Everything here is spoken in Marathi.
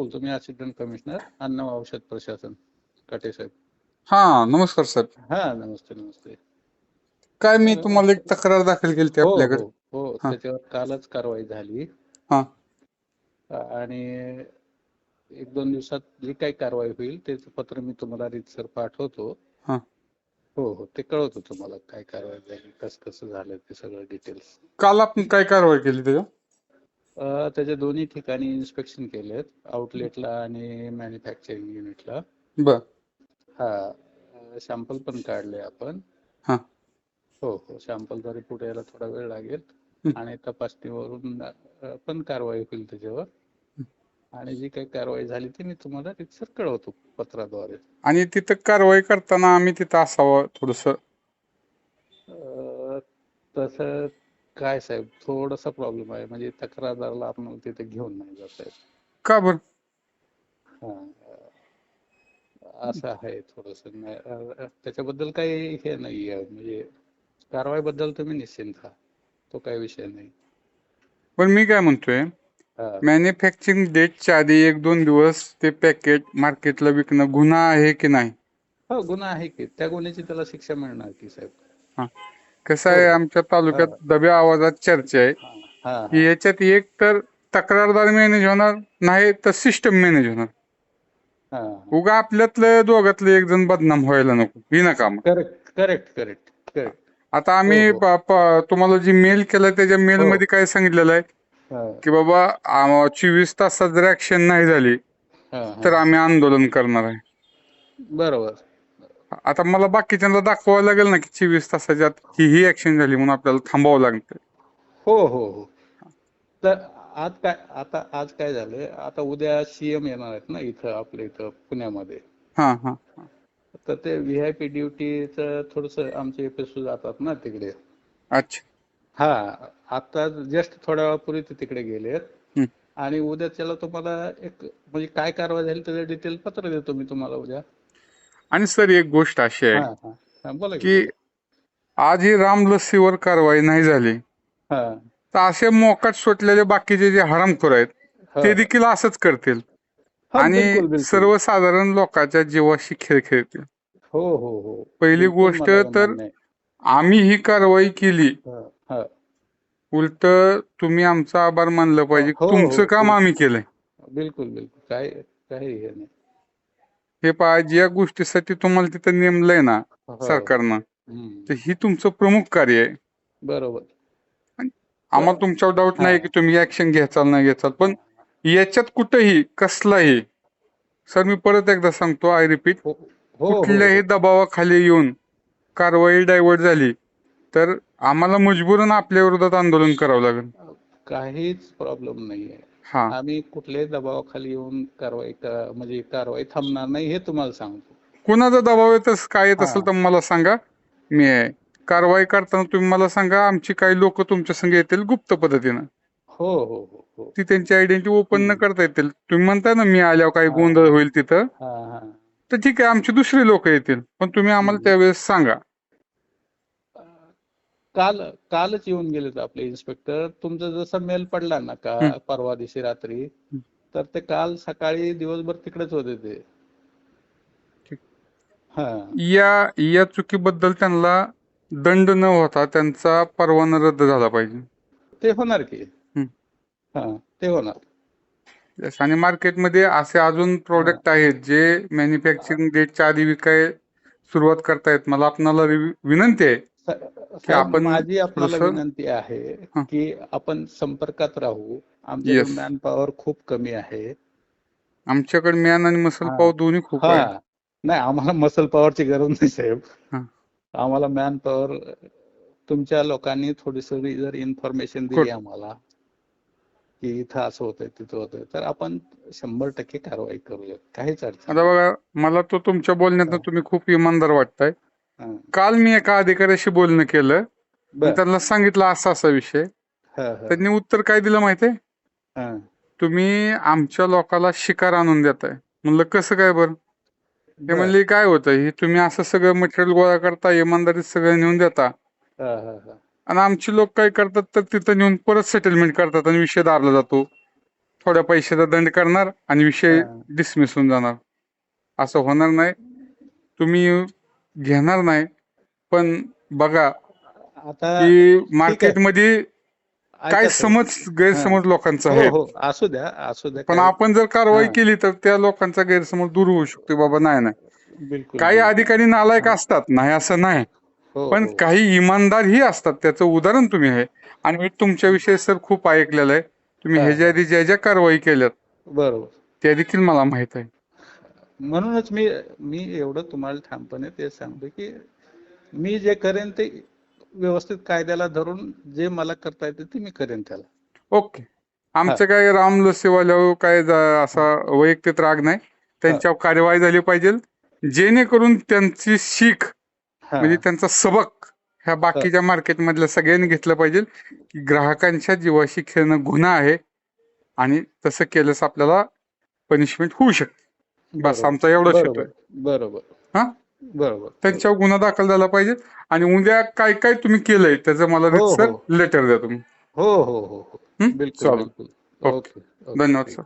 बोलतो मी असिस्टंट कमिशनर अन्न औषध प्रशासन काटे साहेब. हा नमस्कार साहेब हा नमस्ते नमस्ते. काय मी तुम्हाला एक तक्रार दाखल केली होती हो आपल्याकडे? हो हो हा. त्याच्यावर कालच कारवाई झाली. हा. आणि एक दोन दिवसात जी काही कारवाई होईल त्याचं पत्र मी तुम्हाला रीतसर पाठवतो. हा. हो हो ते कळवतो तुम्हाला काय कारवाई झाली कसं कसं झालं ते सगळं डिटेल्स काल आपण काय कारवाई केली त्याच्या त्याच्या दोन्ही ठिकाणी इन्स्पेक्शन केलेत आउटलेटला आणि मॅन्युफॅक्चरिंग युनिटला बर. हा सॅम्पल पण काढले आपण. हा. हो हो सॅम्पलचा रिपोर्ट यायला थोडा वेळ लागेल. आणि तपासणीवरून पण कारवाई होईल त्याच्यावर. आणि जी काही कारवाई झाली ती मी तुम्हाला रितसर कळवतो पत्राद्वारे. आणि तिथं कारवाई करताना आम्ही तिथं असावं थोडस? तसं काय साहेब? थोडासा प्रॉब्लेम आहे. म्हणजे तक्रारदाराला आपण तिथे घेऊन नाही जात आहे का बर? हा. असं आहे थोडस. त्याच्याबद्दल काही हे नाहीये म्हणजे कारवाईबद्दल तुम्ही निश्चिंत व्हा तो काही विषय नाही. पण मी काय म्हणतोय हा. मॅन्युफॅक्चरिंग डेटच्या आधी एक दोन दिवस ते पॅकेट मार्केटला विकणं गुन्हा आहे की नाही? हो गुन्हा आहे की. त्या गुन्ह्याची त्याला शिक्षा मिळणार की साहेब. कसं आहे हो. आमच्या तालुक्यात दब्या आवाजात चर्चा आहे. की याच्यात एक तर तक्रारदार मॅनेज होणार नाही तर सिस्टम मॅनेज होणार. उगा आपल्यातलं दोघातलं एक जण बदनाम व्हायला नको विनाकाम. करेक्ट करेक्ट करेक्ट करेक्ट आता आम्ही हो, हो. तुम्हाला जी मेल केला त्याच्या मेल. मध्ये काय सांगितलेलं आहे? की बाबा चोवीस तासात जर ऍक्शन नाही झाली. तर आम्ही आंदोलन करणार आहे. बरोबर. आता मला बाकीच्यांना दाखवावं लागेल ना की चोवीस तासाच्या आत ही ही ऍक्शन झाली म्हणून आपल्याला थांबावं लागतं. हो हो हो. तर आज काय आता आज काय झालंय? आता उद्या सीएम येणार आहेत ना इथं आपल्या इथं पुण्यामध्ये. हा हा. तर ते व्ही आय पी ड्युटीचं थोडस आमचे एपिसोड जातात ना तिकडे. अच्छा. हा आता जस्ट थोड्या वेळापूर्वी ते तिकडे गेलेत हं. आणि उद्या त्याला तुम्हाला एक म्हणजे काय कारवाई झाली त्याचं डिटेल पत्र देतो मी तुम्हाला उद्या. आणि सर एक गोष्ट अशी आहे हा बोला की आज ही रामलस्सीवर कारवाई नाही झाली. हा. तर असे मोकाट सुटलेले बाकीचे जे हरामखोर आहेत हा. ते देखील असंच करतील. हा, आणि बिलकुल. सर्वसाधारण लोकांच्या जीवाशी खेळ खेळतील. हो हो हो. पहिली बिलकुल गोष्ट मला तर आहे. आम्ही ही कारवाई केली. हा, हा. उलट तुम्ही आमचं आभार मानलं पाहिजे. हो, हो, तुमचं काम. आम्ही केलंय. बिलकुल बिलकुल. काय काही हे नाही. हे पहा ज्या गोष्टीसाठी तुम्हाला तिथं नेमलंय ना हो. सरकारनं. तर ही तुमचं प्रमुख कार्य आहे बरोबर आम्हाला तुमच्यावर डाऊट. नाही की तुम्ही ऍक्शन घ्याचाल नाही घ्याचाल पण याच्यात कुठेही कसलाही सर मी परत एकदा सांगतो आय रिपीट हो हो, कुठल्याही दबावाखाली येऊन कारवाई डायव्हर्ट झाली तर आम्हाला मजबूरन आपल्या विरोधात आंदोलन करावं लागेल काहीच प्रॉब्लेम नाहीये आम्ही कुठल्याही दबावाखाली येऊन कारवाई क- म्हणजे कारवाई थांबणार नाही हे तुम्हाला सांगतो. कुणाचा दबाव येत काय येत असेल. तर मला सांगा. मी आहे. कारवाई करताना तुम्ही मला सांगा आमची काही लोक तुमच्या संग येतील गुप्त पद्धतीनं. हो हो हो हो. ती त्यांची आयडेंटिटी ओपन न. करता येतील. तुम्ही म्हणताय ना मी आल्यावर काही. गोंधळ होईल तिथं. तर ठीक आहे आमची दुसरी लोक येतील. पण तुम्ही आम्हाला. त्यावेळेस सांगा. काल कालच येऊन गेलेत आपले इन्स्पेक्टर तुमचा जसा मेल पडला ना का. परवा दिवशी रात्री तर ते काल सकाळी दिवसभर तिकडेच होते ते. हा. या या चुकीबद्दल त्यांना दंड न होता त्यांचा परवाना रद्द झाला पाहिजे. ते होणार की? ते होणार. आणि मार्केटमध्ये असे अजून प्रोडक्ट आहेत जे मॅन्युफॅक्चरिंग डेटच्या आधी विकाय सुरुवात करतायत. मला आपणाला विनंती आहे. आपण माझी आपल्याला विनंती आहे. की आपण संपर्कात राहू Yes. मॅन पॉवर खूप कमी आहे आमच्याकडे मॅन आणि मसल हा. पाव दोन्ही खूप आहे नाही आम्हाला मसल पॉवरची गरज नाही साहेब. आम्हाला मॅन पॉवर तुमच्या लोकांनी थोडीशी जर इन्फॉर्मेशन दिली. आम्हाला की इथं असं होतंय तिथं होतंय तर आपण शंभर टक्के कारवाई करूया काहीच अडचण आता बघा मला तो तुमच्या बोलण्यातनं हा. तुम्ही खूप इमानदार वाटताय. काल मी एका अधिकाऱ्याशी बोलणं केलं. मी त्यांना सांगितलं असा असा विषय. त्यांनी उत्तर काय दिलं माहितीये. तुम्ही आमच्या लोकाला शिकार आणून देताय. म्हणलं कसं काय बरं? ते. म्हणले काय होतं? हे तुम्ही असं सगळं मटेरियल गोळा करता इमानदारीत सगळं नेऊन देता. आणि आमची लोक काय करतात तर तिथं नेऊन परत सेटलमेंट करतात आणि विषय दारला जातो. थोड्या पैशाचा दंड करणार आणि विषय. डिसमिस होऊन जाणार. असं होणार नाही. तुम्ही घेणार नाही. पण बघा आता की मार्केटमध्ये काय. समज गैरसमज लोकांचा हो आहे. हो. असू द्या असू द्या. पण आपण जर कारवाई. केली तर त्या लोकांचा गैरसमज दूर होऊ शकतो बाबा नाही नाही. काही अधिकारी नालायक. असतात नाही असं नाही. हो, पण. काही इमानदारही असतात त्याचं उदाहरण तुम्ही आहे आणि मी तुमच्याविषयी सर खूप ऐकलेलं आहे. तुम्ही. ह्याच्या आधी ज्या ज्या कारवाई केल्यात बरोबर. त्या देखील मला माहीत आहे. म्हणूनच मी मी एवढं तुम्हाला ठामपणे ते सांगतो की मी जे करेन ते व्यवस्थित कायद्याला धरून जे मला करता येते ते मी करेन त्याला. ओके. आमचं काय राम लसीवाल्यावर काय असा वैयक्तिक राग नाही. त्यांच्यावर कार्यवाही झाली पाहिजे. जेणेकरून त्यांची शीख. म्हणजे त्यांचा सबक ह्या बाकीच्या मार्केटमधल्या सगळ्यांनी घेतलं पाहिजे. की ग्राहकांच्या जीवाशी खेळणं गुन्हा आहे. आणि तसं केलंच आपल्याला पनिशमेंट होऊ शकते. बस. आमचा एवढा शेतू बरोबर आहे बरोबर हा? बरोबर त्यांच्यावर गुन्हा दाखल झाला पाहिजे आणि उद्या काय काय तुम्ही केलंय त्याचं मला हो, सर हो. लेटर द्या तुम्ही हो हो हो हो हं? बिलकुल चालेल. बिलकुल ओके. धन्यवाद सर